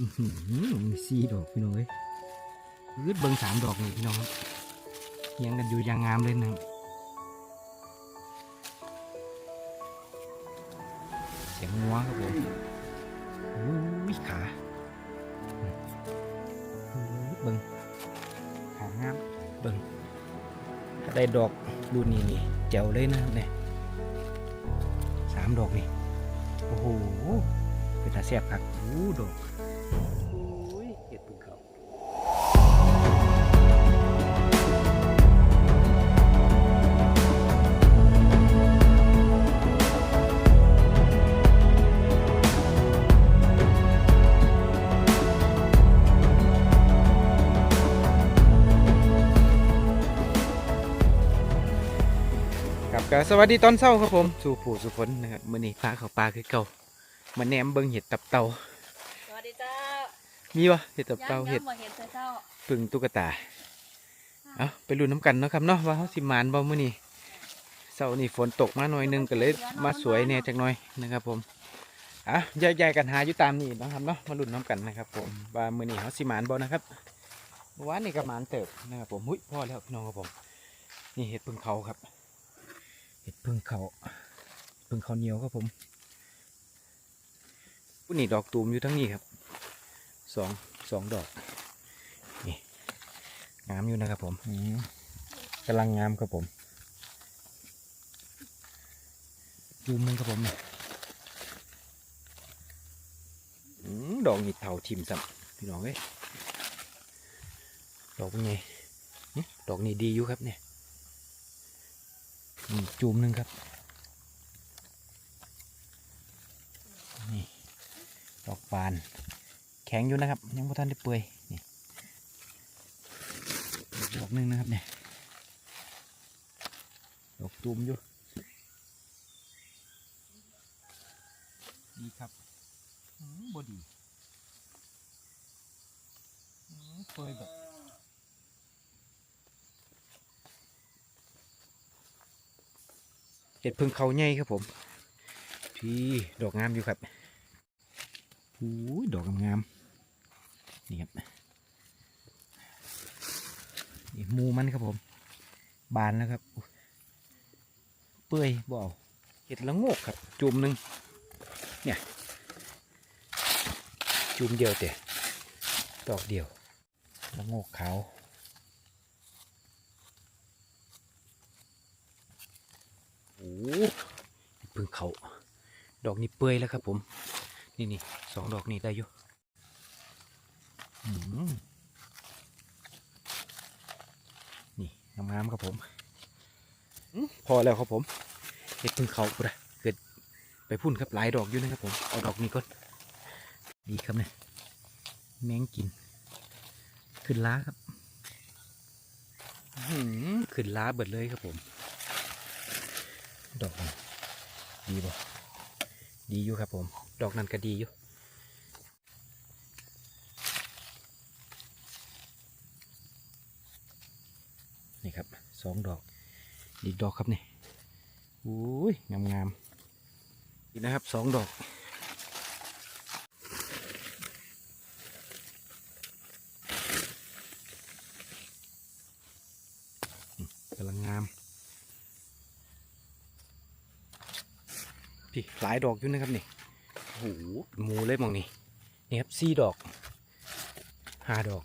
อื้อหือมีสี่ดอกพี่น้องเอ้ยยืดเบิ้งสามดอกนี่พี่น้องครับเฮียงกันอยู่อย่างงามเลยนะเสียงงัวครับผมอุ้ยขาเบิ้งขางามเบิ้งได้ดอกรุ่นนี้นี่แจ๋วเลยนะครับเนี่ยสามดอกนี่โอ้โหเป็นตาแซ่บครับโอ้ดอก ก็สวัสดีตอนเช้าครับผมสู่ผู้สุคนนะครับมื่อนี้พาเขาปลาคือเก่ามาแหนมเบิ่งเห็ดตับเต่าสวัสดีเจ้ามีวะเห็ดตับเต่ายังเห็ดยังบ่เห็นเจ้าพึ่งตุ๊กตาเอาไปลุ้นน้ำกันเนาะครับเนาะว่าเขาสิมานบ่มื้อนี้เช้านี้ฝนตกมาหน่อยหนึงก็เลยมาสวยแหน่จักหน่อยนะครับผมอะแยกๆกันหาอยู่ตามนี่เนาะครับเนาะมาลุ้นน้ำกันนะครับผมว่ามื้อนี้เขาสิมานบ่นะครับเมื่อวานนี่ก็มานเติบนะครับผมหุ้ยพอแล้วพี่น้องครับผมนี่เห็ดพึ่งเขาครับเห็ดพึ่งเขาพึ่งเขาเหนียวครับผมผู้นี่ดอกตูมอยู่ทั้งนี้ครับสองสองดอกงามอยู่นะครับผมอืมกำลังงามครับผมดูมันครับผมเนี่ยอืมดอกนี่เท่าทิมสับพี่น้องเอ้ยดอกเป็นไงนี่ดอกนี่ดีอยู่ครับเนี่ย นี่จูมหนึ่งครับ นี่ ดอกบาน แข็งอยู่นะครับ ยังไม่ทันได้เปื่อย นี่ดอกหนึ่งนะครับเนี่ย ดอกตูมอยู่ ดีครับอืมบดีอืมเปยแบบ เห็ดพึ่งเขาใหญ่ครับผม พี่ดอกงามอยู่ครับโอ้ดอกงามนี่ครับนี่มูมันครับผม บานแล้วครับเปื่อยบ่เอาเห็ดละงกครับ จุ่มหนึ่งเนี่ย จุ่มเดียวเตะดอกเดียวละงกขาวโอ้เพึ่งเขาดอกนี้เปื่อยแล้วครับผม นี่นี่สองดอกนี้ได้อยู่นี่งามๆครับผมอื้อพอแล้วครับผมเห็ดพึ่งเขาปุระเกิดไปพุ่นครับหลายดอกอยู่นะครับผมเอาดอกนี้ก่อนดีครับเนี่ยแมงกิน ขึ้นล้าครับอื้อหือขึ้นล้าเบิดเลยครับผม ดอกนี้ ดีบ่ดีอยู่ครับผม ดอกนั้นก็ดีอยู่นี่ครับสองดอกอีกดอกครับนี่อุ้ยงามงามๆอีกนะครับสองดอกอืมกำลังงามพี่ หลายดอกอยู่นะครับนี่โอ้โหหมูเลยมองนี่นี่ครับสี่ดอกห้าดอก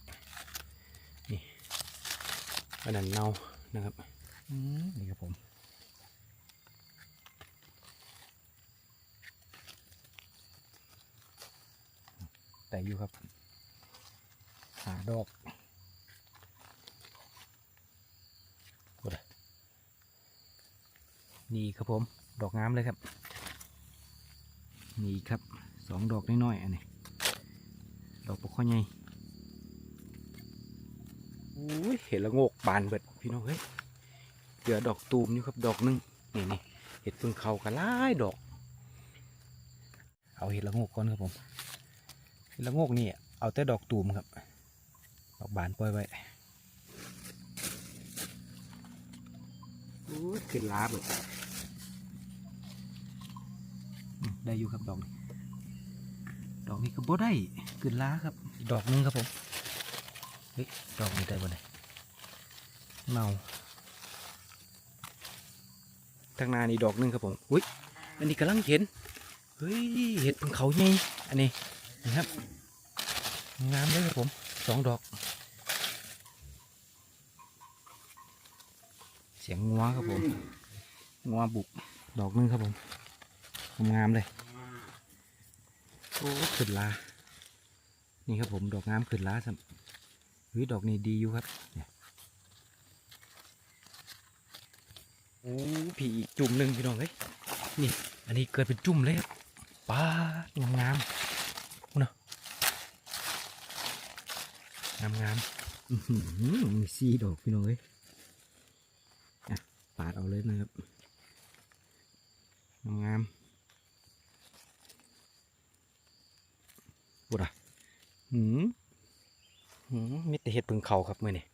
อันนั้นเน่านะครับอืมนี่ครับผมแต่อยู่ครับหาดอกโอ้ยนี่ครับผม ดอกงามเลยครับ นี่ครับสองดอกน้อยๆอันนี้ดอกปกข้อใหญ่อุ้ยเห็นละโงกบานเบิดพี่น้องเฮ้ยเหลือดอกตูมอยู่ครับดอกหนึงนี่นี่เห็ดพึ่งเขากระไล่ดอก เอาเห็ดละโงกก่อนครับผมเห็ดละโงกนี่เอาแต่ดอกตูมครับดอกบานปล่อยไว้ขึ้นล้าเบิดอืม ได้อยู่ครับดอกนี้ดอกนี้ก็บ่ได้ขึ้นล้าครับ ดอกหนึงครับผมเฮ้ยดอกนี้ได้บ่ได้เมาทางนานี่ดอกหนึงครับผมอุ้ยอันนี้กำลังเห็นเฮ้ยเห็ดพิ่งเขาใหญ่อันนี้นะครับงามเลยครับผมสองดอก เสียงงัวครับผมงัวบุกดอกหนึงครับผม งามเลยโอ้ขึ้นลานี่ครับผมดอกงามขึ้นลาสัมเฮ้ยดอกนี้ดีอยู่ครับเนี่ยโอ้ผีอีกจุ่มหนึ่งพี่น้องเฮ้ยนี่ อันนี้เกิดเป็นจุ่มเลยครับป้าดงามงามนะงามงามๆอื้อหือมีสี่ดอกพี่น้องเฮ้ยปาดเอาเลยนะครับงามงาม บุดอะหืมหืมมีแต่เห็ดพึ่งเขาครับมื่อนี้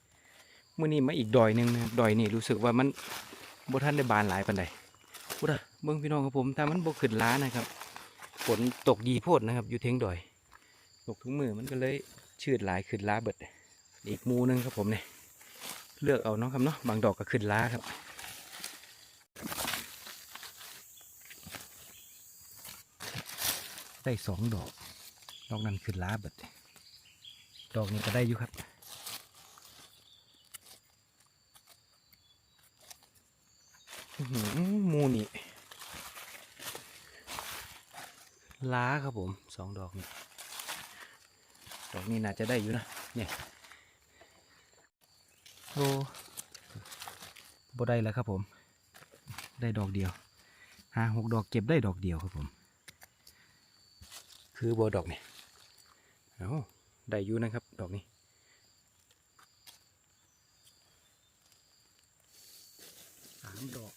มื่อนี้มาอีกดอยหนึ่งนะดอยนี่รู้สึกว่ามันบ่ท่านได้บานหลายปันใดบุดอะเบิ้งพี่น้องครับผมถ้ามันบ่ขึ้นล้านะครับฝนตกดีโพดนะครับ อยู่เทงดอย ตกทุกมือมันก็เลยชืดหลายขึ้นล้าเบิด อีกมูหนึงครับผมเนี่ยเลือกเอาเนาะครับเนาะบางดอกก็ขึ้นล้าครับได้สองดอก ดอกนั้นขึ้นล้าเบิดดอกนี้ก็ได้อยู่ครับมูนี่ล้าครับผมสองดอกนี่ดอกนี้น่าจะได้อยู่นะเนี่ยโอ้บได้แล้วครับผม ได้ดอกเดียวห้าหกดอกเก็บได้ดอกเดียวครับผม คือบอดอกเนี่ย เอาได้อยู่นะครับ ดอกนี้สามดอก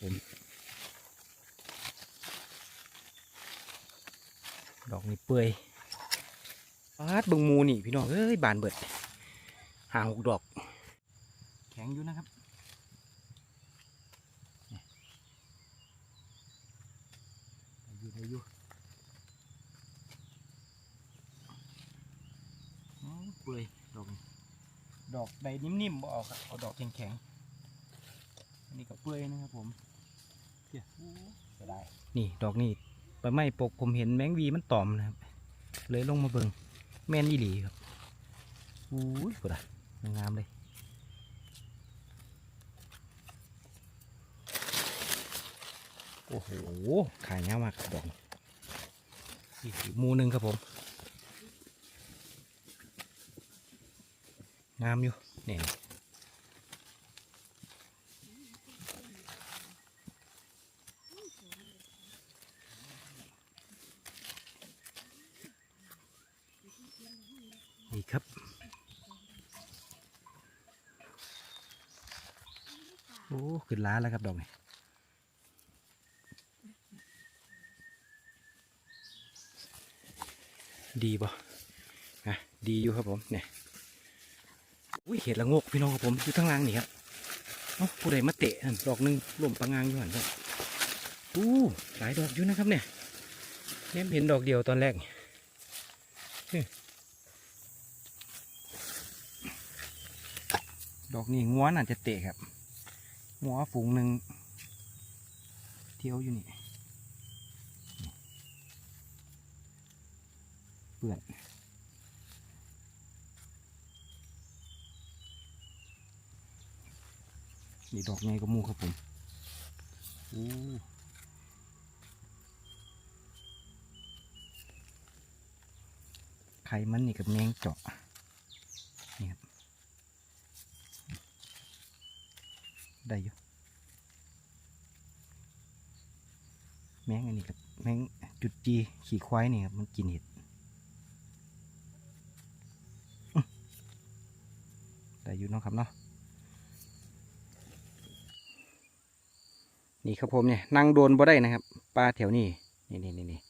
ผมดอกนี้เปื่อยปาดเบึงหมูนี่พี่น้องเอ้ยบานเบิดหาหกดอก แข็งอยู่นะครับ ได้อยู่ได้อยู่อ๋อเปื่อยดอกนี้ดอกใดนิ่มๆบ่เอาครับเอาดอกแข็งๆอันนี้ก็เปื่อยนะครับผมเดี๋ยวจะได้นี่ดอกนี้ใบไม้ปกผมเห็นแมงวีมันตอมนะครับ เลยลงมาเบิงแม่นอีหลีครับอู้ยกดอะงามเลย โอ้โหขายง่ายมากครับดอกนี้อีกมูหนึ่งครับผม งามอยู่เนี่ยนี่ครับโอ้ขึ้นล้าแล้วครับดอกนี้ ดีป่ะอะดีอยู่ครับผมเนี่ยอุ้ยเห็ดละงกพี่น้องครับผมอยู่ทั้งล่างนี่ครับเอ้าผู้ใดมาเตะนั่นดอกหนึ่งล่มปังงางอยู่หันครับอู้หลายดอกอยู่นะครับเนี่ยแนมเห็นดอกเดียวตอนแรกดอกนี้งัวน่าจะเตะครับงัวฝูงหนึ่งเที่ยวอยู่นี่ ปื่อนนี่ดอกไงก็มูครับผมอู้ไข่มันนี่กับแมงเจาะนี่ครับได้อยู่แมงอันนี้กับแมงจุดจี ขี่ควายนี่ครับ มันกินเห็ด ได้อยู่เนาะครับเนาะนี่ครับผมเนี่ยนั่งโดนบ่ได้นะครับปลาแถวนี้นี่นี่นี่นี่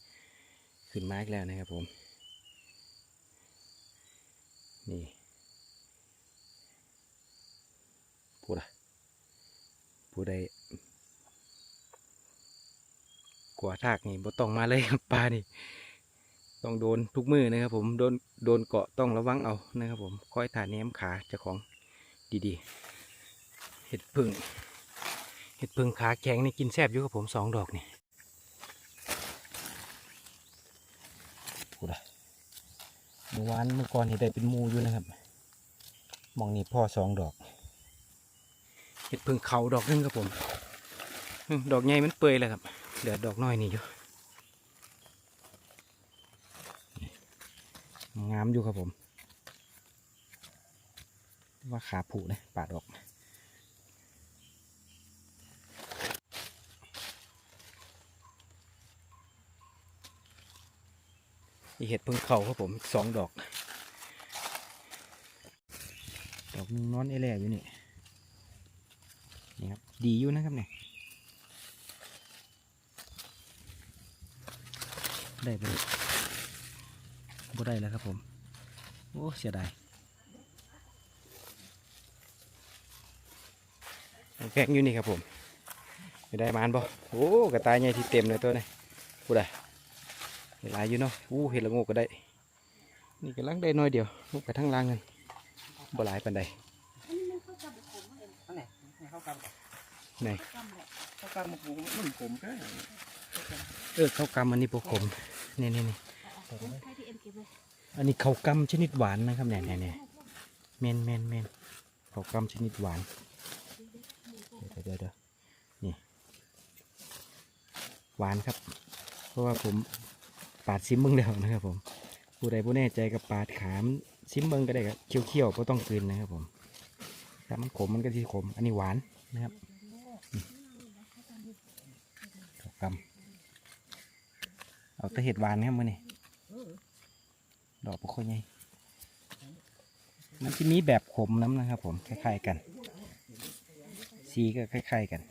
ขึ้นมาอีกแล้วนะครับผมนี่พูดอะพูดได้ขัวทากนี่บ่ต้องมาเลยครับปลานี่ ต้องโดนทุกมือนะครับ ผมโดนโดนเกาะต้องระวังเอานะครับ ผมคอยถ่าแนมขาเจ้าของดีๆ เห็ดพึ่งเห็ดพึ่งขาแข็งนี่กินแซ่บอยู่กับผมสองดอกนี่กูละเมื่อวานเมื่อก่อนเห็ดได้เป็นมูอยู่นะครับมองนี่พ่อสองดอกเห็ดพึ่งเขาดอกหนึงครับผมอืมดอกใหญ่มันเปื่อยแล้วครับเหลือดอกน้อยนี่อยู่ งามอยู่ครับผม ว่าขาผุเลยปาดออกอีเห็ดพึ่งเขาครับผมสองดอก ดอกนึงนอนเอแลอยู่นี่นี่ครับดีอยู่นะครับเนี่ยได้ไป บ่ได้แล้วครับผม โอ้เสียดายแข็งอยู่นี่ครับผมไม่ได้มานบ่โอ้กระต่ายใหญ่ที่เต็มเลยตัวนี้พูดได้เห็นหลายอยู่เนาะอู้เห็ดละโงกก็ได้ นี่กำลังได้น้อยเดียวลูกไปทั้งล่างกันบ่หลายปันใดอันไหนเข้ากำไหนเข้ากำมันผมมันผมก็เออข้าวกำอันนี้พวกผมนี่นี่นี่ให้พี่เอันนี้เขากำชนิดหวานนะครับเนี่ยเนี่ยเนี่ยเมนเมนเมนข้ากำชนิดหวานเดี๋ยวเดี๋ยวเดี๋ยวนี่หวานครับ เพราะว่าผมปาดซิมเบิ้งแล้วนะครับผมผู้ใดผู้แน่ใจกับปาดขามซิมเบิ้งก็ได้ครับเคี้ยวๆก็ต้องกลืนนะครับผมถ้ามันขมมันก็ที่ขม อันนี้หวานนะครับนี่ข้ากำเอาแต่เห็ดหวานนะครับมือนี้ ดอกปกโคอยใหญ่มันจะมีแบบขมน้ำนะครับ ผมคล้ายๆกันสีก็คล้ายๆกัน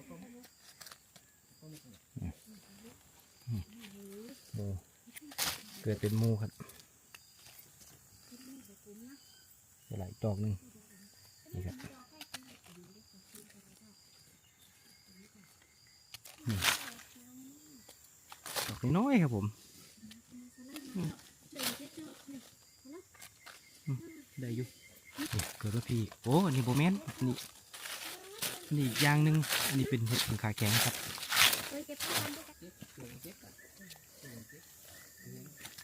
เกิดเป็นมูครับเดี๋ยวไหลายดอกหนึ่งนี่ครับดอกน้อยครับผมอืมอืมได้อยู่ นี่เกิดว่าพี่โอ้อันนี้โบแมนนนี้อันนี้อีกอย่างหนึ่งอันนี้เป็นเห็ดผึ่งขาแข็งครับ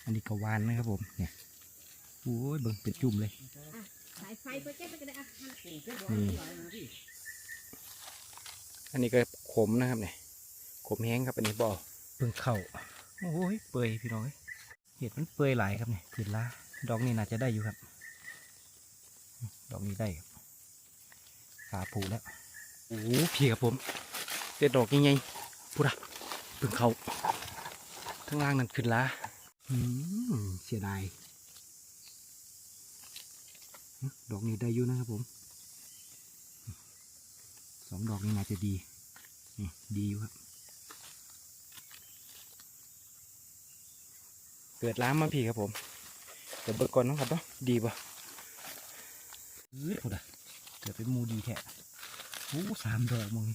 อันนี้กวานนะครับผมเนี่ยโอ้ยเบิ่งเป็นจุ่มเลยสายไฟเพื่อเก็บไปกันเลยอะนี่อันนี้ก็ขมนะครับเนี่ยขมแห้งครับอันนี้บ่อเพิ่งเข่าโอ้ยเปื่อยพี่น้อยเห็ดมันเปื่อยหลายครับเนี่ยขึ้นละดอกนี้น่าจะได้อยู่ครับ ดอกนี้ได้ครับขาผูแล้วโอ้พี่ครับผมเด็ดดอกยังไงพูดอะเพิ่งเข่าข้างล่างนั่นขึ้นละอืมเสียดายดอกนี้ได้อยู่นะครับผมสองดอกนี้น่าจะดีนี่ดีอยู่ครับ เกิดล้ามมาพี่ครับผมเดี๋ยวเบิกก่อนเนาะครับเนาะดีป่ะ เฮ้ยโหดอะเกิดเป็นมูดีแท้โอ้สามดอกมึง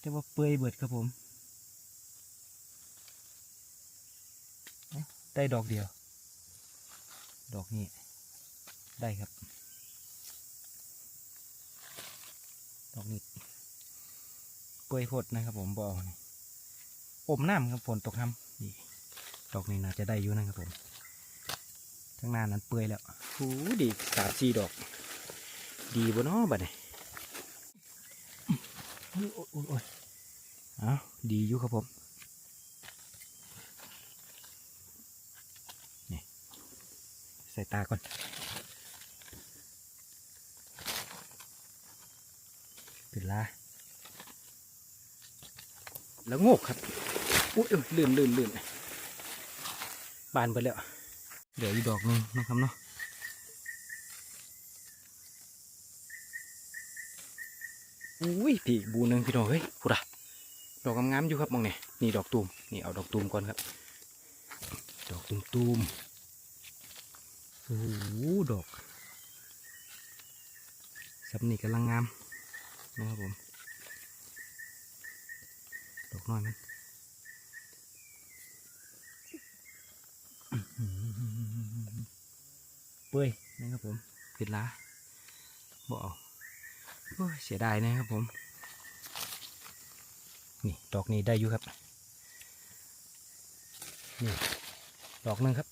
แต่ว่าเปื่อยเบิดครับผม ได้ดอกเดียว ดอกนี้ ได้ครับ ดอกนี้เปื่อยพดนะครับผมบอกนี่อมน้ำครับฝนตกทำนี่ดอกนี้น่าจะได้อยู่นะครับผมทั้งหน้านั้นเปื่อยแล้วโอ้ดีสามสี่ดอก ดีบ่เนาะบัดนี้โอ้ยโอ้ยอุ้ยเอ้าดีอยู่ครับผมนี่ใส่ตาก่อนเป็นลาแล้วโงกครับอุ้ยเลื่นลื่นลื่นบานไปแล้วเดี๋ยวอีกดอกหนึงนะครับเนาะ ยพี่บูนึงพี่น้องเฮ้ยพูดอะดอกงามๆอยู่ครับมองเนี่ยนี่ดอกตูมนี่เอาดอกตูมก่อนครับ ดอกตูมตูมโอ้โหดอกสับนี่กำลังงามนะครับผม ดอกน้อยมันเปื่อยนะครับผมผิดละบเอา เสียดายนะครับผม นี่ดอกนี้ได้อยู่ครับนี่ดอกหนึงครับ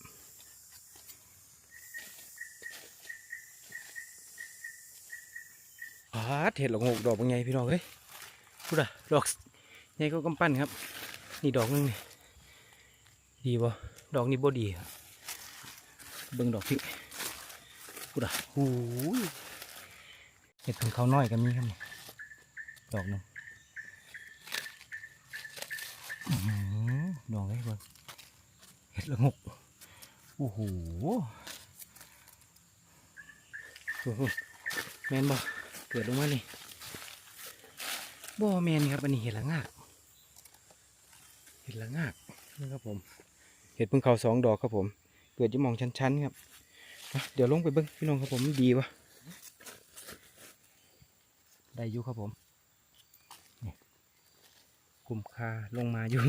ปาดเห็ดหลงหกดอกบางไงพี่น้องเอ้ยพูดอะดอกใหญ่ก็กำปั้นครับ นี่ดอกหนึงนี่ดีบ่ดอกนี้บ่ดีครับเบิ่งดอกพี่พูดอะหูย เห็ดของเขาน้อยกันมีครับดอกหนึงอื้อหือดอกเลยเบิ่งเห็ดละงกโอ้โหแมนบ่เกิดลงมานี่บ่แมนครับอันนี้เห็ดละงากเห็ดละงากนะครับผมเห็ดพิ่งเขาสองดอกครับผม เกิดจะมองชั้นๆครับเดี๋ยวลงไปเบิ้งพี่น้องครับผมดีวะ ได้อยู่ครับผมนี่กลุ่มคาลงมาอยู่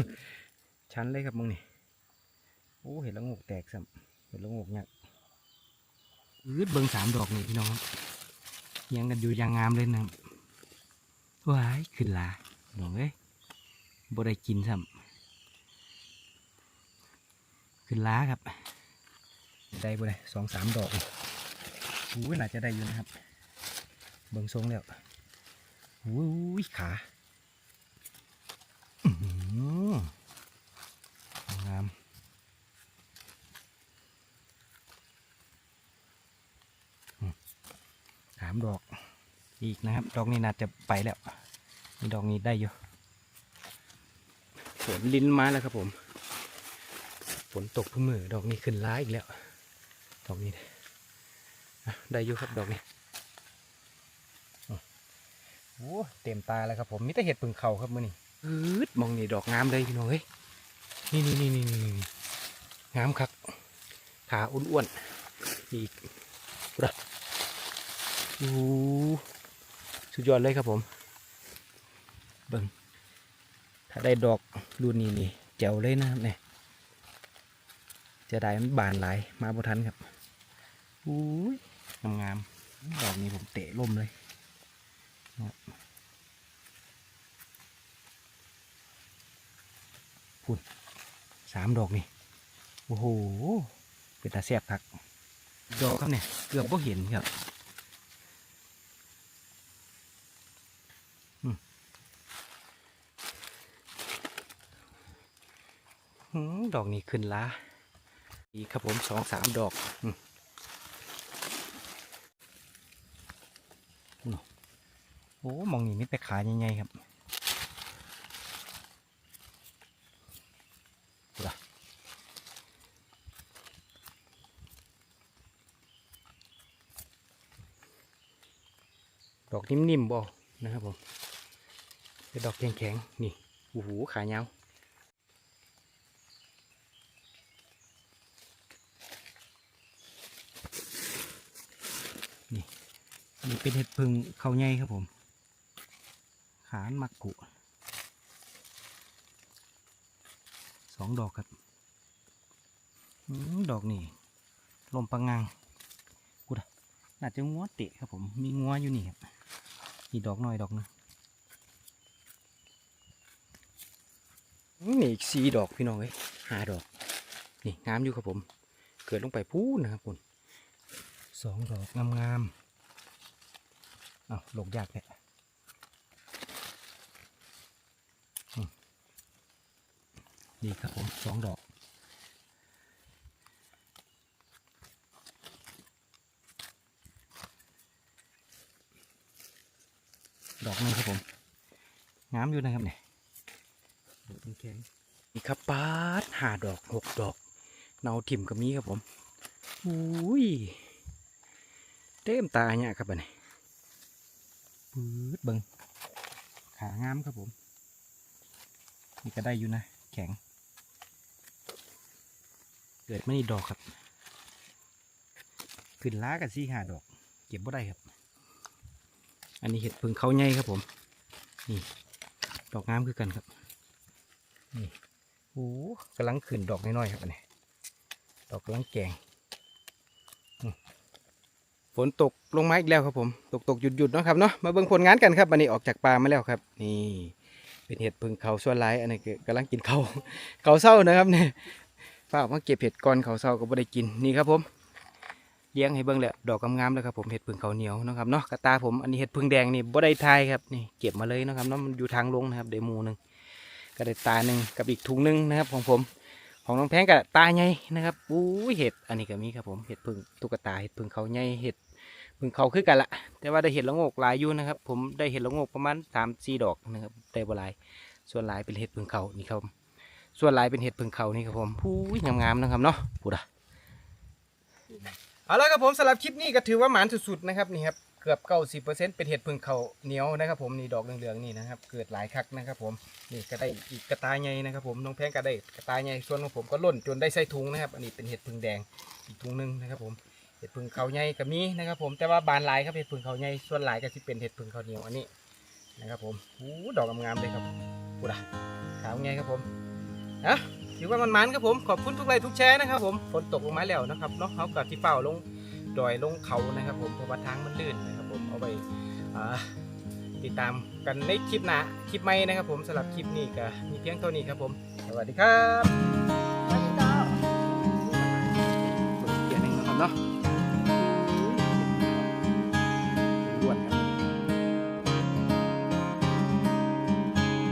ชั้นเลยครับมึงนี่โอ้เห็ดละงกแตกซ้ำเห็ดละงกเนี่ยอืดเบิ้งสามดอกนี่พี่น้องเลี้ยังกันอยู่ยางงามเลยนะตัว้ายขึ้นลาน้องเอ้ยบ่ได้กินซ้ำขึ้นลาครับ ได้บ่ได้สองสามดอกอู้น่าจะได้อยู่นะครับ เบิ่งทรงแล้ว อู้ยขาอืองามสามดอกอีกนะครับ ดอกนี้น่าจะไปแล้วนี่ดอกนี้ได้อยู่ฝนลิ้นมาแล้วครับผม ฝนตกพิ่มือดอกนี้ขึ้นร้ายอีกแล้ว ดอกนี้ ได้อยู่ครับดอกนี้ โอ้เต็มตาแล้วครับผมมีแต่เห็ดพึ่งเขาครับมื่อนี้อืดมองนี่ดอกงามเลยพี่น้องเอ้ยนี่นี่นี่นี่นี่งามครับขาอ้วนๆอีกปะโอ้สุดยอดเลยครับผม เบิ่งถ้าได้ดอกรุ่นนี้นี่แจ๋วเลยนะครับเนี่ยจะได้มันบานหลายมาบ่ทันครับอุ้ยงามๆดอกนี้ผมเตะล่มเลย พุ่นสามดอกนี่ โอ้โห เป็นตาแซบคักดอกครับเนี่ย เกือบก็เห็นครับดอกนี้ขึ้นละอีครับผมสองสามดอกอืมนู่น โอ้มองนี่มิแต่ขาใหญ่ๆครับดอกนิ่มๆบ่นะครับผมเป็นดอกแข็งๆ นี่โอ้โหขายาวนี่เป็นเห็ดพึ่งเขาใหญ่ครับผม ขานมักกุสองดอกครับดอกนี่ลมปังงังกูดน่าจะงัวเตะครับผม มีงัวอยู่นี่ครับอีดอกหน้อยดอกหนึงนี่อีกสี่ดอกพี่น้องเอ้ยห้าดอก นี่งามอยู่ครับผม เกิดลงไปพูนนะครับคุณสองดอกงามๆเอาหลงยากแหละอืม นี่ครับผมสองดอก ดอกหนึงครับผมงามอยู่นะครับเนี่ยดอกแข็งๆนี่ครับปาดห้าดอกหกดอกเนาถิ่มกับมีครับผมอุ้ยเต็มตาเนี่ยครับอันนี้ปืดเบิงขางามครับผม นี่ก็ได้อยู่นะ แข็งเกิดไม่นี่ดอกครับ ขึ้นล้ากันสี่ห้าดอก เก็บบ่ได้ครับ อันนี้เห็ดพึ่งเขาใหญ่ครับผม นี่ ดอกงามคือกันครับ นี่โอ้กำลังขึ้นดอกน้อยๆครับอันนี้ ดอกกำลังแกงฝนตกลงมาอีกแล้วครับผม ตกตกหยุดหยุดๆนะครับเนาะ มาเบิ่งผลงานกันครับวันนี้ออกจากป่ามาแล้วครับ นี่ เป็นเห็ดพึ่งเขาส่วนหลายอันนี้กำลังกินเขาเขาเศร้านะครับเนี่ย ฝากมาเก็บเห็ดก่อนเขาเศร้าก็บ่ได้กินนี่ครับผมเลี้ยงให้เบิ่งแล้วดอกงามๆแล้วครับผมเห็ดพึ่งเขาเหนียวนะครับเนาะกระตาผมอันนี้เห็ดพึ่งแดงนี่บ่ได้ทายครับนี่เก็บมาเลยนะครับเนาะมันอยู่ทางลงนะครับเดมูหนึ่งก็ได้ตาหนึ่งกับอีกถุงหนึงนะครับของผม ของน้องแพงกับตาใหญ่นะครับอู้เห็ดอันนี้ก็มีครับผมเห็ดพึ่งตุ๊กตาเห็ดพึ่งเขาใหญ่เห็ดพึ่งเขาคือกันละแต่ว่าได้เห็ดละโงกหลายอยู่นะครับผมได้เห็ดละโงกประมาณสามสี่ดอกนะครับแต่บ่หลายส่วนหลายเป็นเห็ดพึ่งเขานี่ครับ ส่วนลายเป็นเห็ดพึ่งเขานี่ครับผมผู้ยงามๆนะครับเนาะพูดอะเอาละครับผมสำหรับคลิปนี้ก็ถือว่าหมานสุดๆนะครับนี่ครับเกือบเก้าสิบเปอร์เซ็นต์เป็นเห็ดพึ่งเขาเหนียวนะครับผมนี่ดอกเหลืองๆนี่นะครับเกิดหลายคักนะครับผมนี่ก็ได้อีกกระตายใหญ่นะครับผมน้องแพงก็ได้กระตายใหญ่ส่วนของผมก็ล่นจนได้ใส่ถุงนะครับอันนี้เป็นเห็ดพึ่งแดงอีกถุงหนึงนะครับผมเห็ดพึ่งเขาใหญ่ก็มีนะครับผมแต่ว่าบานลายครับเห็ดพึ่งเขาใหญ่ส่วนลายก็จะเป็นเห็ดพึ่งเขาเหนียวอันนี้นะครับผมอู้ดอกงามๆเลยครับพูดะขาวไงครับผม นะถือว่ามันมันครับผมขอบคุณทุกไลค์ทุกแชร์นะครับผมฝนตกลงมาแล้วนะครับเนาะเขากับที่เป่าลงดอยลงเขานะครับ ผมเพราะว่าทางมันลื่นนะครับผมเอาไปติดตามกันในคลิปหน้าคลิปใหม่นะครับ ผมสำหรับคลิปนี้ก็มีเพียงเท่านี้ครับผม สวัสดีครับสวัสดีครับเนาะ